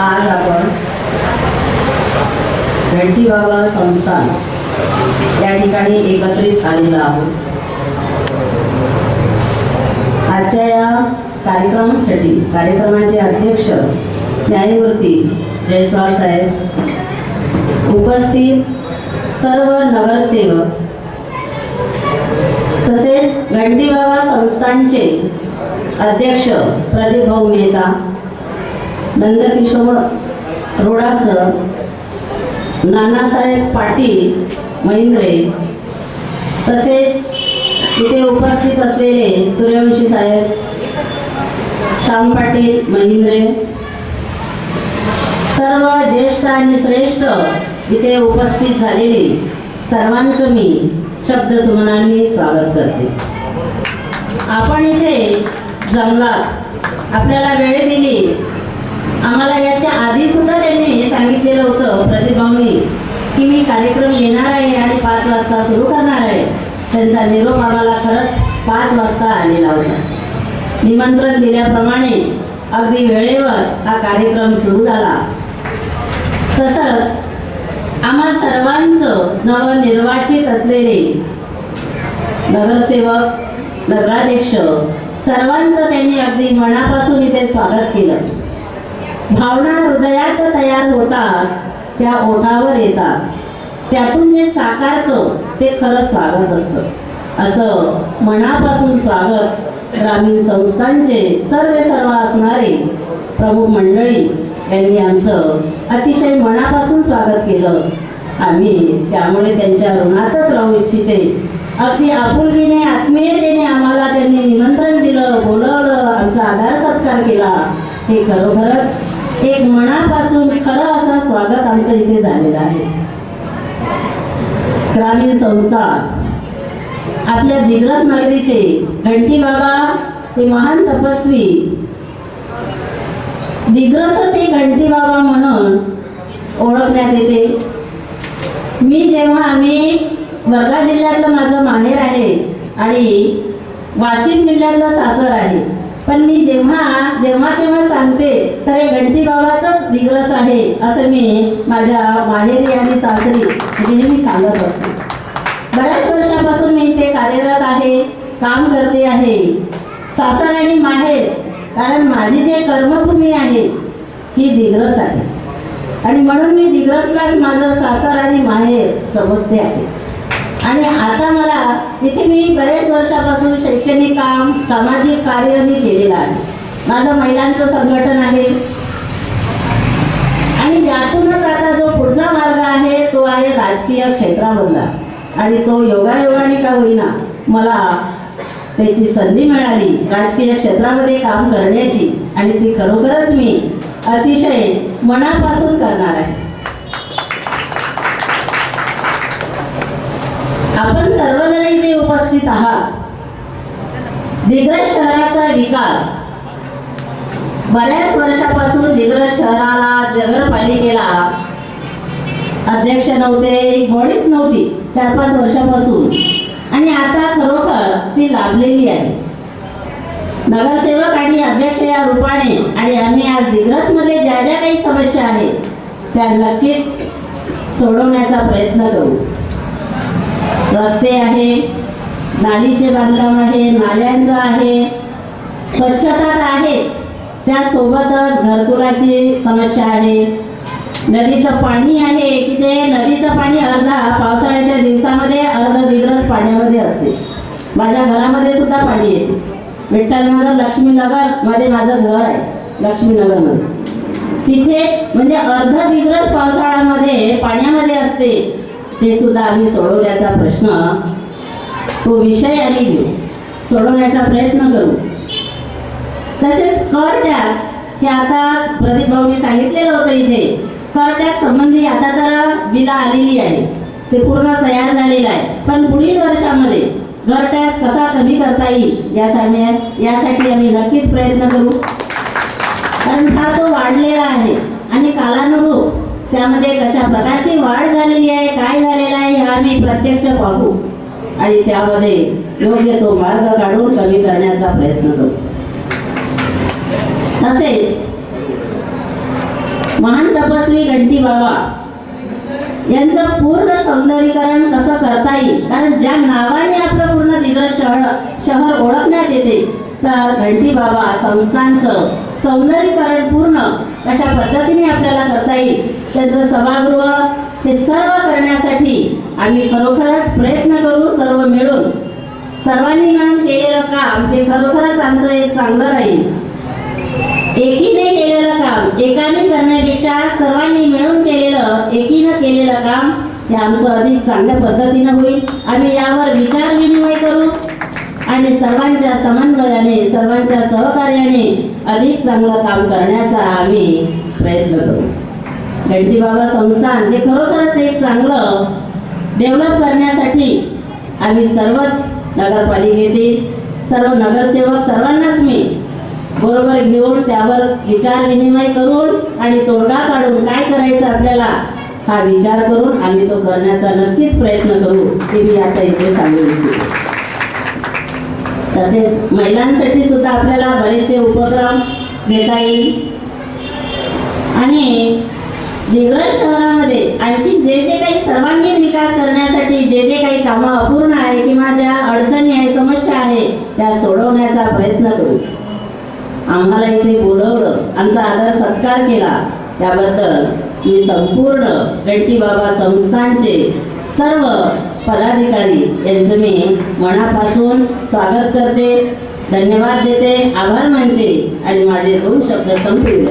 आज आपण घंटी बाबा संस्थान या ठिकाणी एकत्रित आलेलो आहोत. आजच्या या कार्यक्रमासाठी कार्यक्रमाचे अध्यक्ष न्यायमूर्ती जयस्वाल साहेब उपस्थित सर्व नगरसेवक तसेच घंटी बाबा संस्थानचे अध्यक्ष प्रदीप भाऊ मेहता नंदकिशोर रोडासर नानासाहेब पाटील महिंद्रे तसेच इथे उपस्थित असलेले सूर्यवंशी साहेब श्याम पाटील महिंद्रे सर्व ज्येष्ठ आणि श्रेष्ठ इथे उपस्थित झालेले सर्वांचं मी शब्द सुमनांनी स्वागत करते. आपण इथे जंगलात आपल्याला वेळ दिली. आम्हाला याच्या आधी सुद्धा त्यांनी सांगितलेलं होतं प्रतिभावनी की मी कार्यक्रम घेणार आहे आणि पाच वाजता सुरू करणार आहे. त्यांचा निरोप आम्हाला खरंच पाच वाजता आलेला होता. निमंत्रण दिल्याप्रमाणे अगदी वेळेवर हा कार्यक्रम सुरू झाला. तसंच आम्हा सर्वांचं नवनिर्वाचित असलेले नगरसेवक नगराध्यक्ष सर्वांचं त्यांनी अगदी मनापासून इथे स्वागत केलं. भावना हृदयात तयार होतात त्या ओठावर येतात. त्यातून जे साकारतं ते खरं स्वागत असतं. असं मनापासून स्वागत ग्रामीण संस्थांचे सर्व सर्व असणारे प्रमुख मंडळी यांनी आमचं अतिशय मनापासून स्वागत केलं. आम्ही त्यामुळे त्यांच्या ऋणातच राहू इच्छिते. अगदी आपुलकीने आत्मीयतेने आम्हाला त्यांनी निमंत्रण दिलं बोलवलं आमचा आधार सत्कार केला. हे खरोखरच एक मनापासून खरं असं स्वागत आमचं इथे झालेलं आहे. ग्रामीण संस्था आपल्या दिग्रस नगरीचे घंटी बाबा हे महान तपस्वी. दिग्रसच हे घंटी बाबा म्हणून ओळखण्यात येते. मी जेव्हा आम्ही वर्धा जिल्ह्यातलं माझं माहेर आहे आणि वाशिम जिल्ह्यातलं सासर आहे पण मी जेव्हा जेव्हा तेव्हा सांगते तर हे गणती बाबाचाच दिग्रस आहे असं मी माझ्या माहेरी आणि सासरी नेहमी सांगत असते. बऱ्याच वर्षापासून मी ते कार्यरत आहे काम करते आहे सासर आणि माहेर कारण माझी जे कर्मभूमी आहे ही दिग्रस आहे. आणि म्हणून मी दिग्रसलाच माझं सासर आणि माहेर समजते आहे. आणि आता मला तिथे मी बरेच वर्षापासून शैक्षणिक काम सामाजिक कार्य मी केलेलं आहे. माझं महिलांचं संघटन आहे. आणि यातूनच आता जो पुढचा मार्ग आहे तो आहे राजकीय क्षेत्रामधला. आणि तो योगायोगाने का होईना मला त्याची संधी मिळाली राजकीय क्षेत्रामध्ये काम करण्याची. आणि ती खरोखरच मी अतिशय मनापासून करणार आहे. आपण सर्वजण जे उपस्थित आहात. दिग्रज शहराचा विकास. बऱ्याच वर्षापासून दिग्रज शहराला नगरपालिकेला अध्यक्ष नव्हते बॉडीच नव्हती चार पाच वर्षापासून. आणि आता खरोखर ती लाभलेली आहे. नगरसेवक आणि अध्यक्ष या रूपाने आणि आम्ही आज दिग्रसमध्ये ज्या ज्या काही समस्या आहेत त्या नक्कीच सोडवण्याचा प्रयत्न करू. रस्ते आहे नालीचे बांधकाम आहे नाल्यांचं आहे. स्वच्छता तर आहेच. त्यासोबतच घरकुलाची समस्या आहे. नदीचं पाणी आहे. की ते नदीचं पाणी अर्धा पावसाळ्याच्या दिवसामध्ये अर्ध दिग्रस पाण्यामध्ये असते. माझ्या घरामध्ये सुद्धा पाणी येते. विठ्ठलनगर लक्ष्मीनगरमध्ये माझं घर आहे लक्ष्मीनगरमध्ये तिथे म्हणजे अर्ध दिग्रस पावसाळ्यामध्ये पाण्यामध्ये असते. ते सुद्धा आम्ही सोडवण्याचा प्रश्न तो विषय आम्ही घेऊ. सोडवण्याचा प्रयत्न करू. तसेच कर टॅक्स हे आता प्रदीप भाऊनी सांगितलेलं होतं इथे. कर टॅक्स संबंधी आता तर बिला आलेली आहे. ते पूर्ण तयार झालेलं आहे. पण पुढील वर्षामध्ये घर टॅक्स कसा कमी करता येईल यासाठी यासाठी आम्ही नक्कीच प्रयत्न करू. कारण हा तो वाढलेला आहे. आणि कालानुरूप त्यामध्ये कशा प्रकारची वाढ झालेली आहे काय झालेलं आहे हे आम्ही प्रत्यक्ष पाहू. आणि त्यामध्ये योग्य तो मार्ग काढून कमी करण्याचा प्रयत्न करू. तसेच महान तपस्वी गणती बाबा यांचं पूर्ण सौंदर्यीकरण कसं करता येईल? कारण ज्या नावाने आपलं पूर्ण दिग्रज शहर शहर ओळखण्यात येते तर घंटी बाबा संस्थांचं सौंदर्यीकरण पूर्ण कशा पद्धतीने आपल्याला करता येईल? त्याचं सभागृह हे सर्व करण्यासाठी आम्ही खरोखरच प्रयत्न करू सर्व मिळून. सर्वांनी मिळून केलेलं काम ते खरोखरच आमचं एक चांगलं राहील. एकीने केलेलं काम एकाने करण्यापेक्षा सर्वांनी मिळून केलेलं एकीनं केलेलं काम हे आमचं अधिक चांगल्या पद्धतीनं होईल. आम्ही यावर विचार विनिमय करू आणि सर्वांच्या समन्वयाने सर्वांच्या सहकार्याने अधिक चांगलं काम करण्याचा आम्ही प्रयत्न करू. गणपती बाबा संस्थान हे खरोखरच एक चांगलं डेव्हलप करण्यासाठी आम्ही सर्वच नगरपालिकेतील सर्व नगरसेवक सर्वांनाच मी बरोबर घेऊन त्यावर विचार विनिमय करून आणि तोडगा काढून काय करायचं आपल्याला हा विचार करून आम्ही तो करण्याचा नक्कीच प्रयत्न करू हे मी आता इथे सांगू इच्छितो. तसेच महिलांसाठी सुद्धा आपल्याला बरेचसे उपक्रम घेता येईल. आणि दिग्रज शहरामध्ये आणखी जे जे काही सर्वांगीण विकास करण्यासाठी जे जे काही कामं अपूर्ण आहे किंवा ज्या अडचणी आहे समस्या आहे त्या सोडवण्याचा प्रयत्न करू. आम्हाला इथे बोलवलं आमचा आदर सत्कार केला. त्याबद्दल मी संपूर्ण गणपती बाबा संस्थांचे सर्व पदाधिकारी यांचं मी मनापासून स्वागत करते. धन्यवाद देते आभार मानते आणि माझे दोन शब्द संपले